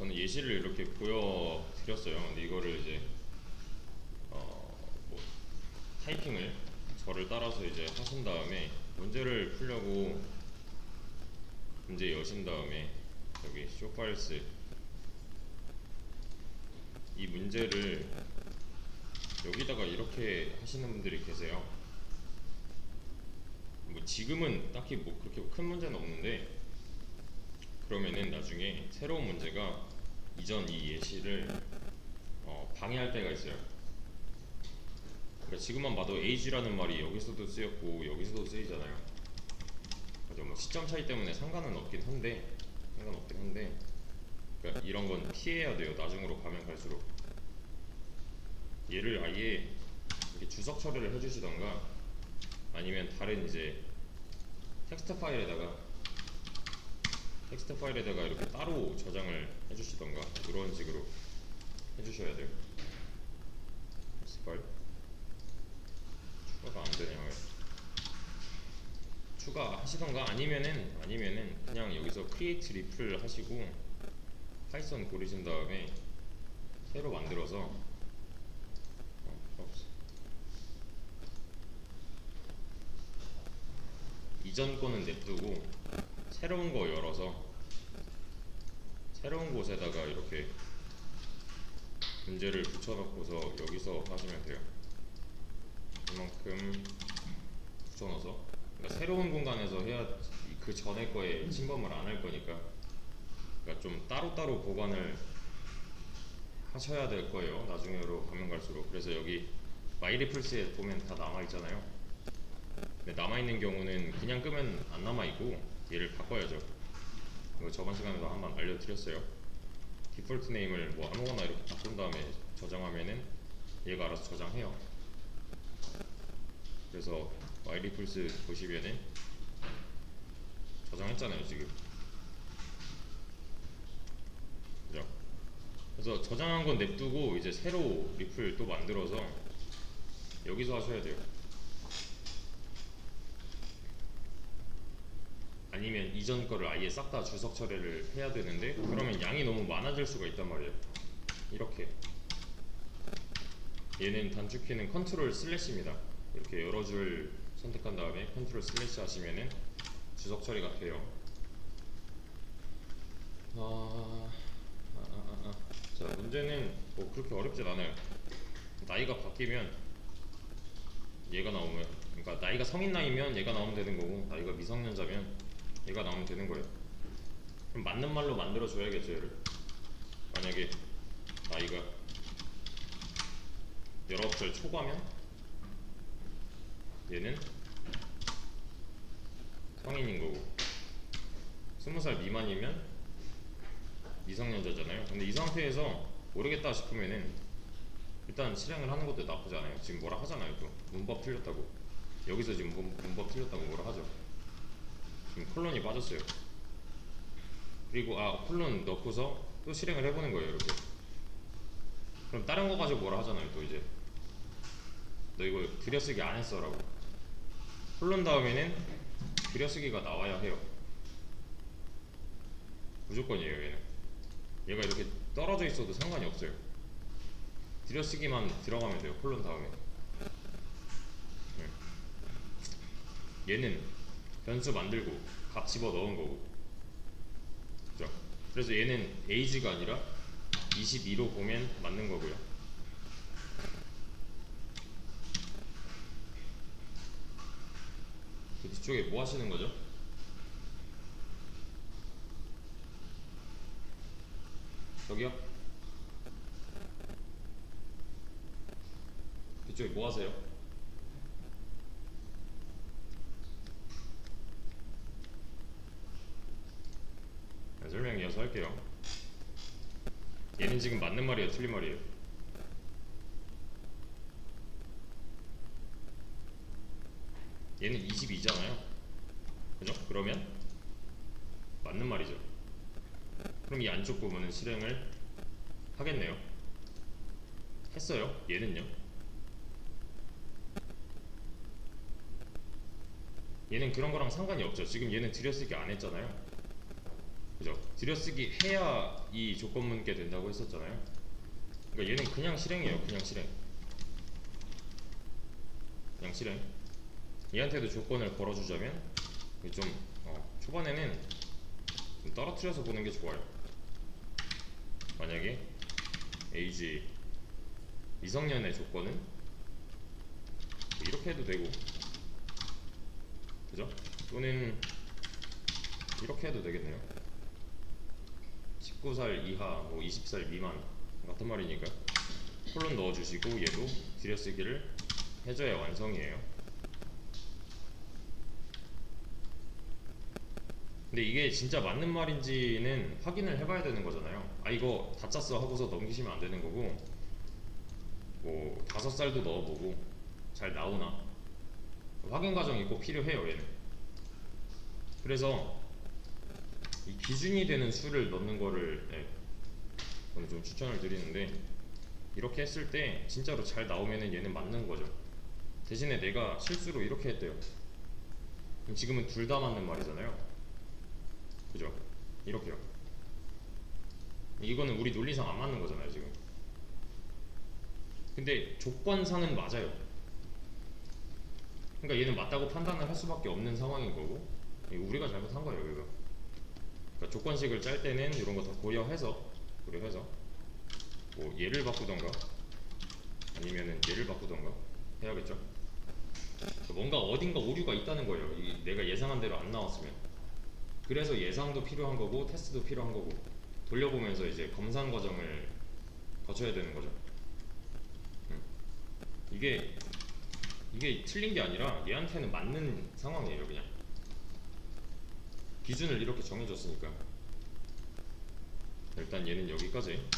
저는 예시를 이렇게 보여드렸어요. 근데 이거를 이제 어, 뭐 타이핑을 저를 따라서 이제 하신 다음에 문제를 풀려고 문제 여신 다음에 여기 쇼 파일스 이 문제를 여기다가 이렇게 하시는 분들이 계세요. 뭐 지금은 딱히 뭐 그렇게 큰 문제는 없는데 그러면은 나중에 새로운 문제가 이전 이 예시를 어, 방해할 때가 있어요. 그러니까 지금만 봐도 age라는 말이 여기서도 쓰였고 여기서도 쓰이잖아요. 그죠? 뭐 시점 차이 때문에 상관은 없긴 한데 상관없긴 한데 그러니까 이런 건 피해야 돼요. 나중으로 가면 갈수록 얘를 아예 이렇게 주석 처리를 해주시던가 아니면 다른 이제 텍스트 파일에다가 텍스트 파일에다가 이렇게 따로 저장을 해주시던가 이런 식으로 해주셔야 돼요. 텍스트 파일 추가가 안 되네요. 왜? 추가하시던가 아니면은 아니면은 그냥 여기서 create 리플 하시고 파이썬 고르신 다음에 새로 만들어서 어. 이전 거는 냅두고 새로운 거 열어서 새로운 곳에다가 이렇게 문제를 붙여놓고서 여기서 하시면 돼요. 이만큼 붙여넣어서 그러니까 새로운 공간에서 해야 그 전에 거에 침범을 안 할 거니까 그러니까 좀 따로따로 보관을 하셔야 될 거예요. 나중에로 가면 갈수록 그래서 여기 마이리플스에 보면 다 남아 있잖아요. 근데 남아 있는 경우는 그냥 끄면 안 남아 있고 얘를 바꿔야죠. 이거 저번 시간에도 한번 알려드렸어요. 디폴트 네임을 뭐 아무거나 이렇게 바꾼 다음에 저장하면은 얘가 알아서 저장해요. 그래서 마이리플스 보시면은 저장했잖아요 지금. 그죠? 그래서 저장한 건 냅두고 이제 새로 리플 또 만들어서 여기서 하셔야 돼요. 아니면 이전 거를 아예 싹 다 주석 처리를 해야 되는데 그러면 양이 너무 많아질 수가 있단 말이에요. 이렇게 얘는 단축키는 컨트롤 슬래시입니다. 이렇게 여러 줄 선택한 다음에 컨트롤 슬래시 하시면은 주석 처리가 돼요. 아, 아, 아, 아. 자 문제는 뭐 그렇게 어렵진 않아요. 나이가 바뀌면 얘가 나오면 그러니까 나이가 성인 나이면 얘가 나오면 되는 거고 나이가 미성년자면 얘가 나오면 되는 거예요. 그럼 맞는 말로 만들어 줘야겠죠 얘를. 만약에 나이가 19살 초과면 얘는 성인인 거고 20살 미만이면 미성년자잖아요. 근데 이 상태에서 모르겠다 싶으면은 일단 실행을 하는 것도 나쁘지 않아요. 지금 뭐라 하잖아요. 또 문법 틀렸다고. 여기서 지금 문, 문법 틀렸다고 뭐라 하죠. 지금 콜론이 빠졌어요. 그리고 아 콜론 넣고서 또 실행을 해보는 거예요. 이렇게. 그럼 다른 거 가지고 뭐라 하잖아요. 또 이제 너 이거 들여쓰기 안 했어라고. 콜론 다음에는 들여쓰기가 나와야 해요. 무조건이에요 얘는. 얘가 이렇게 떨어져 있어도 상관이 없어요. 들여쓰기만 들어가면 돼요. 콜론 다음에. 네. 얘는 변수 만들고 값 집어 넣은 거고. 그죠? 그래서 얘는 age가 아니라 22로 보면 맞는 거고요. 그 뒤쪽에 뭐 하시는 거죠? 저기요? 뒤쪽에 뭐 하세요? 설명 이어서 할게요. 얘는 지금 맞는 말이에요, 틀린 말이에요? 얘는 22잖아요. 그죠? 그러면 맞는 말이죠. 그럼 이 안쪽 부분은 실행을 하겠네요. 했어요. 얘는요. 얘는 그런 거랑 상관이 없죠. 지금 얘는 들여쓰기 안 했잖아요. 그죠? 들여쓰기 해야 이 조건 묻게 된다고 했었잖아요. 그러니까 얘는 그냥 실행이에요. 그냥 실행. 그냥 실행. 얘한테도 조건을 걸어주자면 이게 좀 어, 초반에는 좀 떨어뜨려서 보는 게 좋아요. 만약에 에이지 미성년의 조건은 이렇게 해도 되고 그죠? 또는 이렇게 해도 되겠네요 19살 이하 뭐 20살 미만 같은 말이니까 콜론 넣어주시고 얘도 들여쓰기를 해줘야 완성이에요. 근데 이게 진짜 맞는 말인지는 확인을 해봐야 되는 거잖아요. 아 이거 다 짰어 하고서 넘기시면 안 되는 거고 뭐 다섯 살도 넣어보고 잘 나오나. 확인 과정이 꼭 필요해요 얘는. 그래서 이 기준이 되는 수를 넣는 거를 네, 저는 좀 추천을 드리는데 이렇게 했을 때 진짜로 잘 나오면은 얘는 맞는 거죠. 대신에 내가 실수로 이렇게 했대요. 그럼 지금은 둘 다 맞는 말이잖아요. 그죠? 이렇게요. 이거는 우리 논리상 안 맞는 거잖아요 지금. 근데 조건상은 맞아요. 그러니까 얘는 맞다고 판단을 할 수밖에 없는 상황인 거고 우리가 잘못한 거예요 이거 그러니까 조건식을 짤 때는 이런 거 다 고려해서 고려해서 뭐 얘를 바꾸던가 아니면은 얘를 바꾸던가 해야겠죠? 뭔가 어딘가 오류가 있다는 거예요. 이 내가 예상한 대로 안 나왔으면. 그래서 예상도 필요한 거고 테스트도 필요한 거고 돌려보면서 이제 검산 과정을 거쳐야 되는 거죠. 음. 이게 이게 틀린 게 아니라 얘한테는 맞는 상황이에요 그냥 기준을 이렇게 정해줬으니까. 일단 얘는 여기까지